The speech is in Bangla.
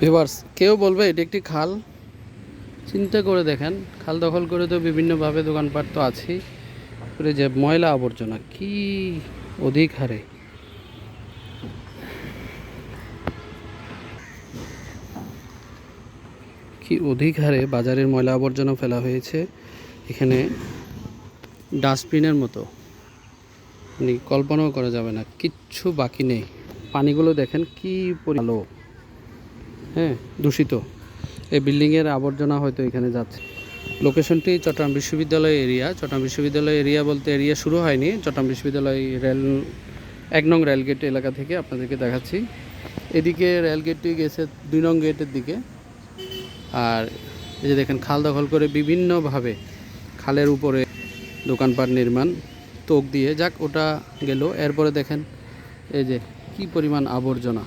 ভিভার্স কেউ বলবে এটি একটি খাল? চিন্তা করে দেখেন, খাল দখল করে তো বিভিন্নভাবে দোকানপাট তো আছেই। করে যে ময়লা আবর্জনা, কি অধিক হারে কি অধিক হারে বাজারের ময়লা আবর্জনা ফেলা হয়েছে? এখানে ডাস্টবিনের মতো। মানে কল্পনাও করা যাবে না, কিচ্ছু বাকি নেই। পানিগুলো দেখেন, কি ভালো হ্যাঁ দূষিত। এই বিল্ডিংয়ের আবর্জনা হয়তো এখানে যাচ্ছে। লোকেশনটি চট্টগ্রাম বিশ্ববিদ্যালয় এরিয়া চট্টগ্রাম বিশ্ববিদ্যালয় এরিয়া বলতে এরিয়া শুরু হয়নি। চট্টগ্রাম বিশ্ববিদ্যালয় রেল, এক নং রেলগেট এলাকা থেকে আপনাদেরকে দেখাচ্ছি। এদিকে রেলগেটটি গেছে দুই নং গেটের দিকে। আর এই যে দেখেন, খাল দখল করে বিভিন্নভাবে খালের উপরে দোকানপাট নির্মাণ, তোক দিয়ে। যাক, ওটা গেল। এরপরে দেখেন, এই যে কি পরিমাণ আবর্জনা।